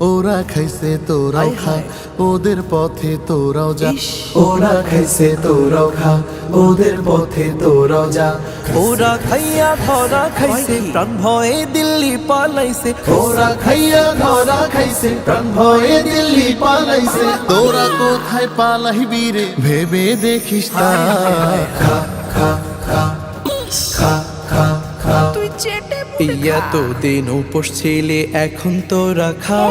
ওরা খাইছে তোরাও খা ওদের পথে তোরাও যা। ওরা খাইছে তোরাও খা ওদের পথে তোরাও যা। ওরা খাইয়া ধরা খাইছে? প্রাণ ভয়ে দিল্লি পালাইছে। ওরা খাইয়া ধরা খাইছে প্রাণ ভয়ে দিল্লি পালাইছে। তোরা কোথায় পালাইবি রে? ভেবে দেখিস তা খা খা খা খা। ইয়া তো দিন উপোস ছিলে এখন তো রাখা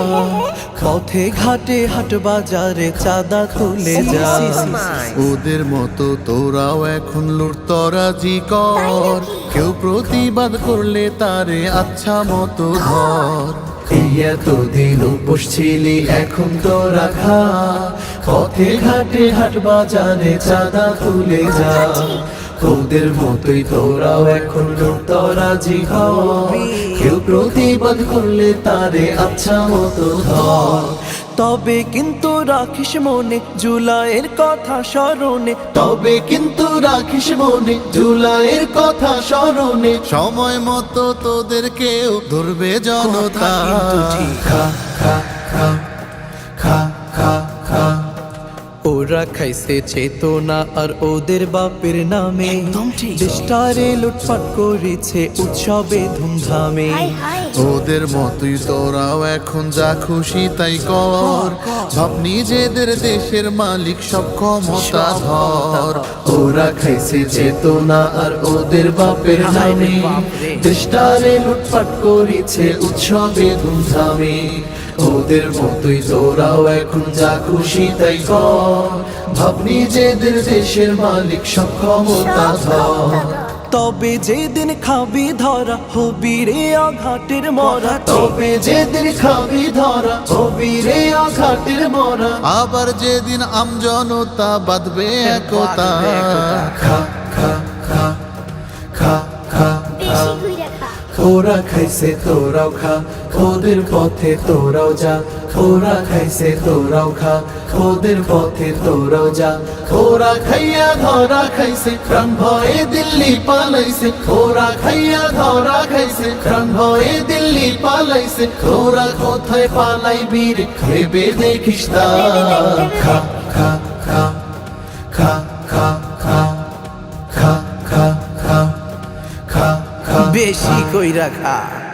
পথে ঘাটে হাট বাজারে চাঁদা তুলে যা ওদের মতো তোরাও এখন লুটতরাজি কর কেউ প্রতিবাদ করলে তারে আচ্ছা মতো ধর এত দিন উপোস ছিলি এখন তো রাখা পথে ঘাটে হাট বাজারে চাঁদা তুলে যা ওদের মতোই তোরাও এখন লুটতরাজি কর কেউ প্রতিবাদ করলে তারে আচ্ছা মতো ধর। তবে কিন্তু রাখিস মনে জুলাইয়ের কথা স্মরণে। তবে কিন্তু রাখিস মনে জুলাইয়ের কথা স্মরণে। সময় মতো তোদের কেউ ধরবে জনতা। খা খা খা। ওরা খাইছে চেতনা আর ওদের বাপের নামে। দেশটারে লুটপাট করেছে উৎসবে ধুমধামে। ওদের মতোই তোরাও এখন যা খুশি তাই কর। ভাব নিজেদের দেশের মালিক সব ক্ষমতা ধর। ওরা খাইছে চেতনা আর ওদের বাপের নামে। দেশটারে লুটপাট করেছে উৎসবে ধুমধামে। ওদের মতোই তোরাও এখন যা খুশি তাই কর। ভাব নিজেদের দেশের মালিক সব ক্ষমতা ধর। তবে যেদিন খাবি ধরা হবি রে আঘাটের মরা। তবে যেদিন খাবি ধরা হবি রে আঘাটের মরা। আবার যেদিন আমজনতা বাঁধবে একতা। খা খা খা খা। খা খা বেশি ঘুরে খা ওরা খাইছে তোরাও খা ওদের পথে তোরাও যা। ওরা খাইছে তোরাও খা ওদের পথে তোরাও যা। ওরা খাইয়া ধরা খাইছে প্রাণ ভয়ে দিল্লি পালাইছে। ওরা খাইয়া ধরা খাইছে প্রাণ ভয়ে দিল্লি পালাইছে। ওরা কোথায় পালাইবি রে ভেবে দেখিস খা খা খা খা বেশি কইরা খা।